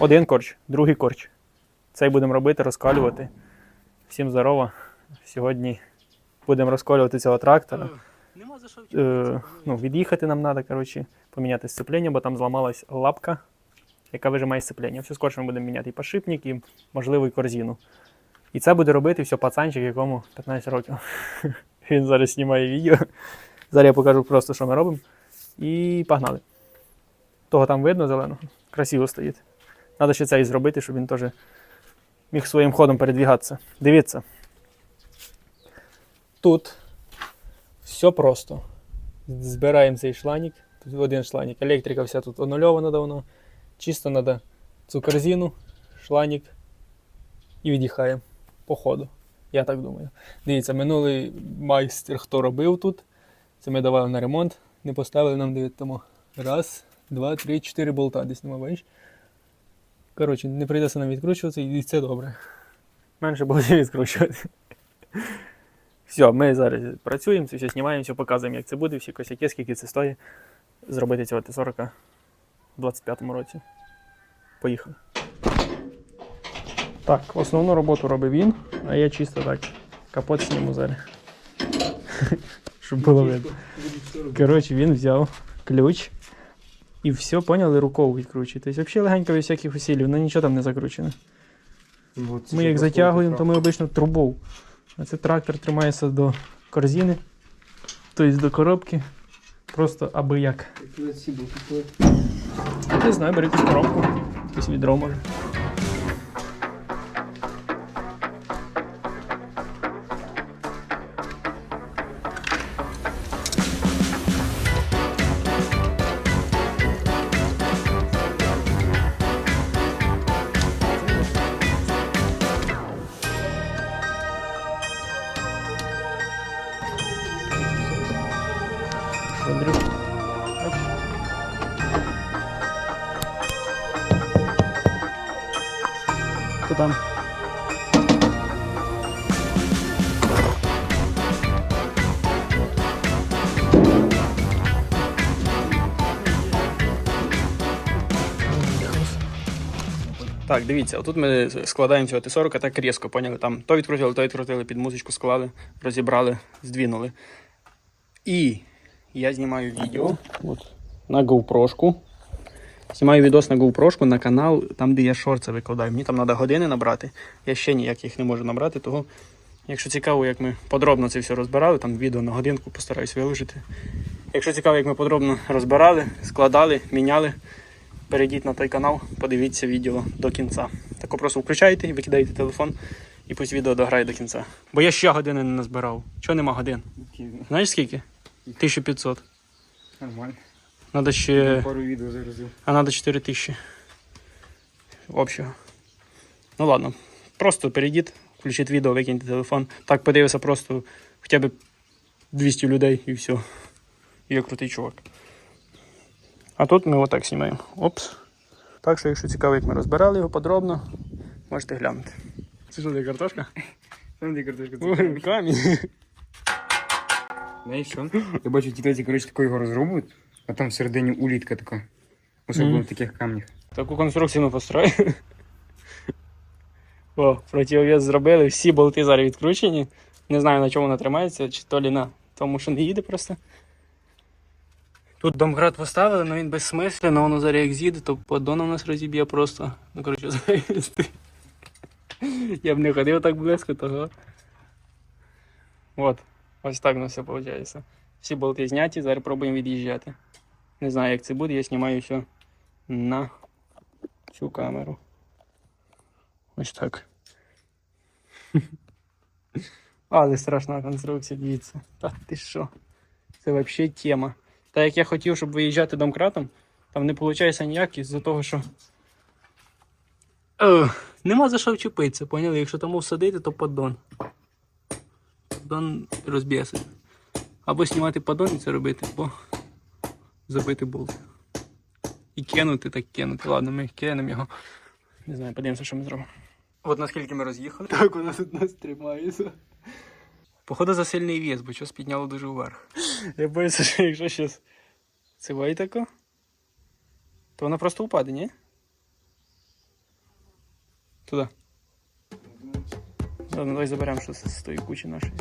Один корч, другий корч. Цей будемо робити, розкалювати. Всім здорово. Сьогодні будемо розкалювати цього трактора. Нема за що Е, ну, від'їхати нам треба, коротше, поміняти сцеплення, бо там зламалась лапка, яка вижимає сцеплення. Все скорше ми будемо міняти і подшипник, і, можливо, і корзину. І це буде робити все пацанчик, якому 15 років. Він зараз знімає відео. Зараз я покажу просто, що ми робимо. І погнали. Того там видно зеленого. Красиво стоїть. Треба ще це і зробити, щоб він теж міг своїм ходом передвігатися. Дивіться. Тут все просто. Збираємо цей шланік. Тут один шланік. Електрика вся тут анульована давно. Чисто треба цю корзину, шланік і від'їхаємо по ходу. Я так думаю. Дивіться, минулий майстер, хто робив тут. Це ми давали на ремонт. Не поставили нам дивіться, тому раз, два, три, чотири болта десь нема, бачиш? Коротше, не прийдеться нам відкручуватися, і це добре. Менше буде відкручувати. Все, ми зараз працюємо, це все знімаємо, все показуємо, як це буде, всі косяки, скільки це стоїть. Зробити цього Т-40 в 25-му році. Поїхали. Так, основну роботу робить він, а я чисто так. Капот зніму зараз. Щоб було видно. Коротше, він взяв ключ і все, поняли, рукою відкручує. Тобто взагалі легенько без всяких усилів, ну нічого там не закручено. Ми як затягуємо, то ми обично трубов. А це трактор тримається до корзини, тобто до коробки. Просто аби як. Не знаю, беріть коробку, якесь відро може. Андрюх. Хто там? Так, дивіться, отут ми складаємо цього Т-40 так різко, поняли? Там то відкрутили, то відкрутили, під музичку склали, розібрали, здвинули. І я знімаю відео от, на GoPro. Знімаю відос на GoPro на канал, там, де я шорти викладаю. Мені там треба години набрати. Я ще ніяких не можу набрати, того, якщо цікаво, як ми подробно це все розбирали, там відео на годинку постараюсь виложити. Якщо цікаво, як ми подробно розбирали, складали, міняли, перейдіть на той канал, подивіться відео до кінця. Тако просто включаєте і викидаєте телефон, і пусть відео дограє до кінця. Бо я ще години не назбирав. Чого нема годин? Знаєш скільки? 1500. Нормально. Надо ще. Пару відео загрузив. А надо 4000 общого. Ну ладно. Просто перейдіть, включіть відео, викиньте телефон. Так подивися просто хоча б 200 людей і все. Я крутий чувак. А тут ми отак знімаємо. Опс. Так що, якщо цікаво, як ми розбирали його подробно, можете глянути. Це що, де картошка? Там де картошка камінь. Знаєш що? Я бачу, тітоці, коротше, тако його розроблюють, а там всередині улітка така. Особливо Мгм. в таких камнях. Таку конструкцію ми построїли. О, противовес зробили, всі болти зараз відкручені. Не знаю на чому вона тримається, чи то лі на тому, що не їде просто. Тут домкрат поставили, але він безсмислено, воно зараз як з'їде, то поддон у нас розіб'є просто. Ну, коротше, завести. Я б не ходив так близько того. От, ось так у нас все виходить. Всі болти зняті, зараз пробуємо від'їжджати. Не знаю, як це буде, я знімаю все на цю камеру. Ось так. Але страшна конструкція, дивіться. Та ти що? Це взагалі тема. Та як я хотів, щоб виїжджати домкратом, там не виходить ніяк із-за того, що. Е, нема за що вчепитися, поняли? Якщо тому всадити, то поддон. Поддон розб'єсить. Або знімати поддон і це робити, або забити болт. І кинути, так кинути. Ладно, ми кинемо його. Не знаю, подивимося, що ми зробимо. От наскільки ми роз'їхали. Так, у нас тут нас тримається. Походу за сильний вес, бо щось підняло дуже вверх. Я боюся, що якщо щось цивай тако, то вона просто упаде, ні? Туди. Ладно, давай заберемо щось з тої кучі нашої.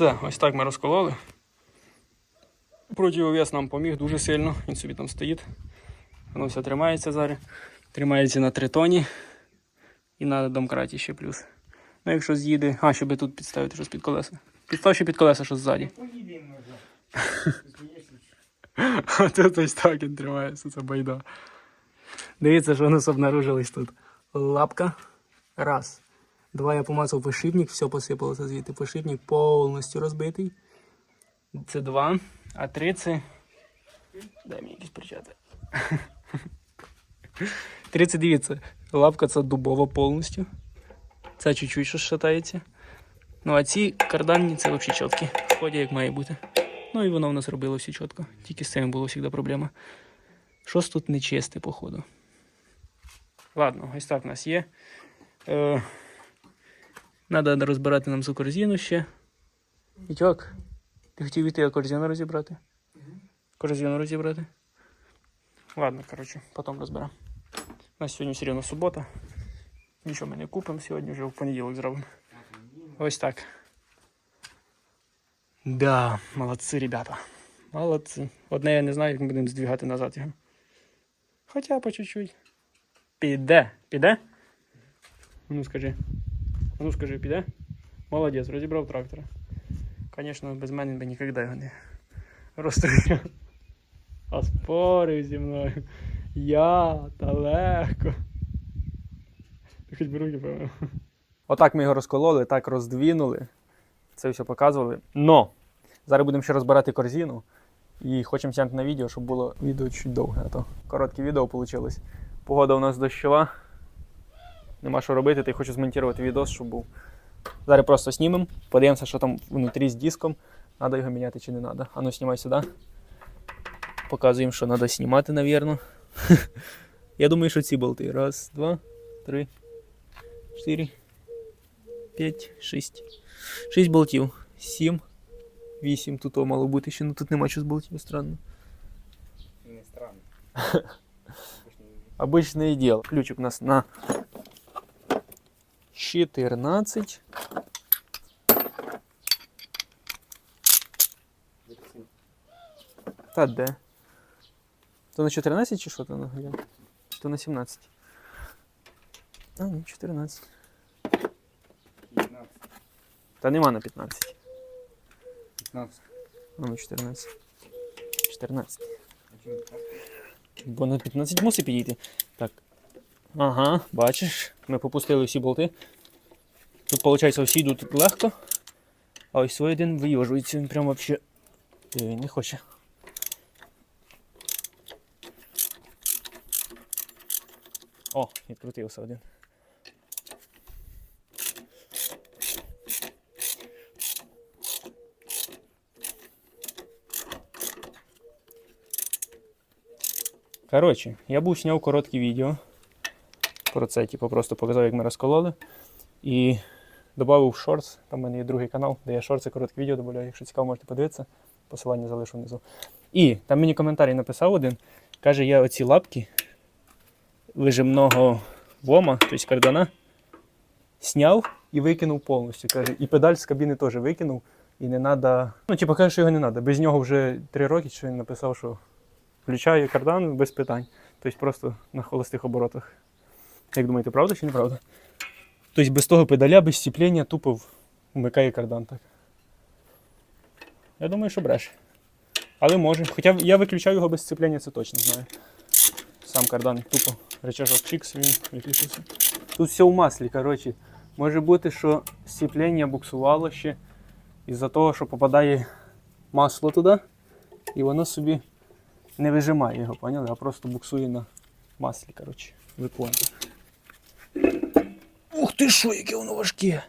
Все, ось так ми розкололи. Противовес нам поміг дуже сильно, він собі там стоїть. Воно все тримається зараз. Тримається на тритоні і на домкраті ще плюс. Ну, якщо з'їде. А, щоб тут підставити щось під колеса. Підстав ще під колеса щось ззаді. Вже. Ось так він тримається, це байда. Дивіться, що у нас обнаружилось тут. Лапка. Раз. Два я помацав пошипник, все посипалося звідти. Пошипник повністю розбитий. Це два. А три це. Дай мені якісь перчати. Три це дивіться. Лапка це дубова повністю. Це чуть-чуть що шатається. Ну а ці карданні це взагалі чіткі. Ходять як має бути. Ну і воно в нас робило все чітко. Тільки з цим було завжди проблема. Щось тут нечисте, походу. Ладно, ось так в нас є. Е, Надо розбирати нам цю корзину ще. Вітьок, ти хотів іти корзину розібрати? Корзину розібрати. Ладно, коротше, потім розберемо. У нас сьогодні все рівно субота. Нічого ми не купимо сьогодні, вже в понеділок зробимо. Ось так. Да, молодці, ребята. Молодці. Одне я не знаю, як ми будемо здвігати назад його. Хоча по чуть-чуть. Піде. Піде? Ну скажи. Ну скажи, піде? Молодець, розібрав трактора. Звісно, без мене би ніколи його не розстріляв. А спорив зі мною. Я та легко. Хоч би руки певно. Отак ми його розкололи, так роздвінули. Це все показували. Но! Зараз будемо ще розбирати корзину. І хочемо зняти на відео, щоб було відео чуть довге, а то коротке відео вийшло. Погода у нас дощова. Нема що робити, й хочу змонтувати відео, щоб був. Зараз просто знімемо, подивимося, що там внутрі з диском. Треба його міняти чи не треба. А ну знімай сюди. Показуємо, що треба знімати, навірно. Я думаю, що ці болти. Раз, два, три, чотири, п'ять, шість. Шість болтів. Сім. Вісім тут о, мало бути ще, ну тут нема чого з болтів, странно. Не странно. Обычное дело. Ключик у нас на 14. Та де? То на 14 чи що то на? То на 17. А, ні, 14. 15. Та нема на 15. 15. А на 14. 14. А чому Бо на 15 мусить підійти. Так. Ага, бачиш, ми попустили всі болти. Тут, виходить, всі йдуть легко. А ось свій один вийожується, він прям вообще е, не хоче. О, відкрутився один. Коротше, я був зняв коротке відео про це, типу, просто показав, як ми розкололи. І додав шортс. Там в мене є другий канал, де я шортси, коротке відео додаю. Якщо цікаво, можете подивитися. Посилання залишу внизу. І там мені коментарі написав один. Каже, я оці лапки вижимного вома, тобто кардана, сняв і викинув повністю. Каже, і педаль з кабіни теж викинув. І не треба. Ну, типу, каже, що його не треба. Без нього вже три роки, що він написав, що включає кардан без питань. Тобто просто на холостих оборотах. Як думаєте, правда чи неправда? Тобто без того педаля, без сцеплення тупо вмикає кардан так. Я думаю, що бреше. Але може. Хоча я виключаю його без сцеплення, це точно знаю. Сам кардан тупо. Речажок чикс, він виключився. Тут все в маслі, коротше. Може бути, що сцеплення буксувало ще із-за того, що попадає масло туди, і воно собі не вижимає його, поняли? А просто буксує на маслі, коротше. Ви поняли. Ух ти що, яке воно важке!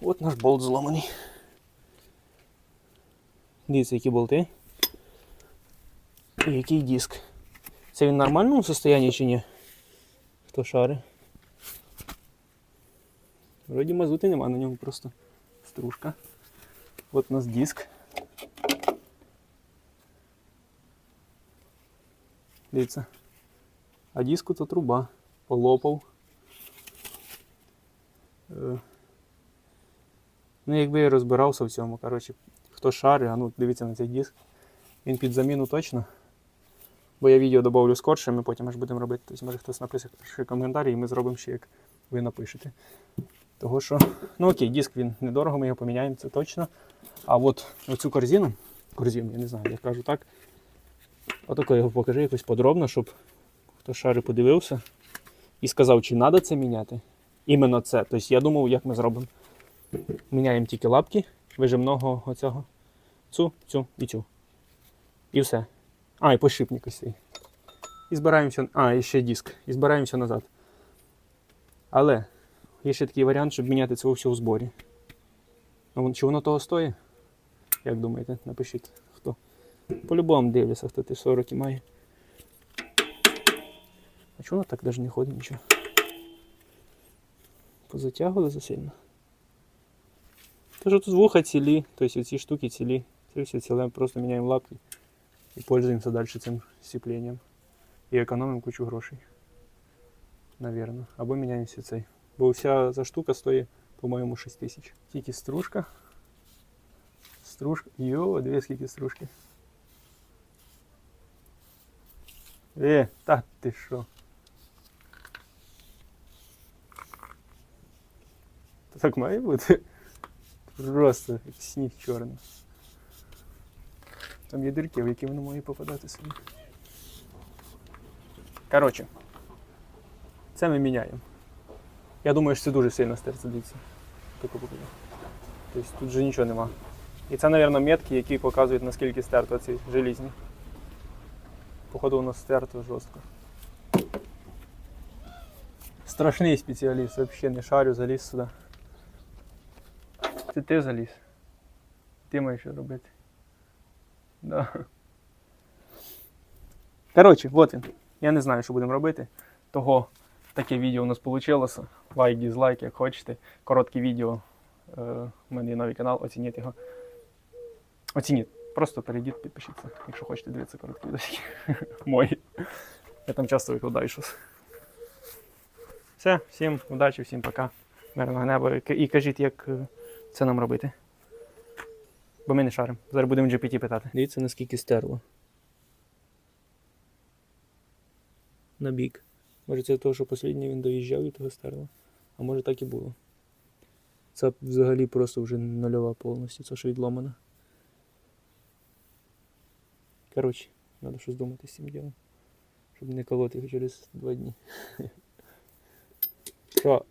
От наш болт зламаний. Дивіться, які болти. І який диск. Це він в нормальному стані чи ні? Хто шари? Вроді мазути нема на ньому просто стружка. От у нас диск. Дивіться. А диску то труба. Полопав. Е, Ну, якби я розбирався в цьому, коротше, хто шарить, а ну дивіться на цей диск. Він під заміну точно. Бо я відео додавлю скорше, ми потім аж будемо робити. Тобто, може хтось напише коментарі, і ми зробимо ще, як ви напишете. Того що, ну окей, диск він недорого, ми його поміняємо, це точно. А от оцю корзину, корзину, я не знаю, я кажу так. Отако його покажи якось подробно, щоб хто шари подивився і сказав, чи треба це міняти. Іменно це. Тобто я думав, як ми зробимо. Міняємо тільки лапки, вижимного оцього. Цю, цю і цю. І все. А, і пошипник ось. І збираємося. А, і ще диск. І збираємося назад. Але є ще такий варіант, щоб міняти це все у зборі. Чи воно того стоїть? Як думаєте? Напишіть хто. По-любому дивляться, хто ти 40 має. А чого воно так навіть не ходить нічого? Позатягували засильно. Тож тут вуха цілі, тобто ці штуки цілі. Це все ціле, просто міняємо лапки і пользуємося далі цим сцепленням. І економимо кучу грошей. Навірно. Або міняємося цей. Бо вся ця штука стоїть, по-моєму, 6 тисяч. Тільки стружка. Стружка. Йо, дві скільки стружки. Е, та ти що? Так має бути. Просто як сніг чорний. Там є дірки, в які воно має попадати собі. Коротше, це ми міняємо. Я думаю, що це дуже сильно стерце, дивіться. Покажу. Тобто тут вже нічого нема. І це, мабуть, метки, які показують наскільки стерто ці желізні. Походу воно стерто жорстко. Страшний спеціаліст, взагалі не шарю, заліз сюди. Це ти заліз. Ти маєш що робити. Да. Коротше, от він. Я не знаю, що будемо робити. Того таке відео у нас вийшло. Лайк, дізлайк, як хочете. Коротке відео. Е, У мене є новий канал, оцініть його. Оцініть. Просто перейдіть, підпишіться, якщо хочете дивитися короткі відосики. Мої. Я там часто викладаю щось. Все, всім удачі, всім пока. Мирного неба. І кажіть, як е, це нам робити. Бо ми не шаримо. Зараз будемо GPT питати. Дивіться, наскільки стерло. На бік. Може це того, що останній він доїжджав і того стерло. А може так і було. Це взагалі просто вже нульова повністю, це що відломано. Коротше, треба щось думати з цим ділом. Щоб не колоти його через два дні. Що?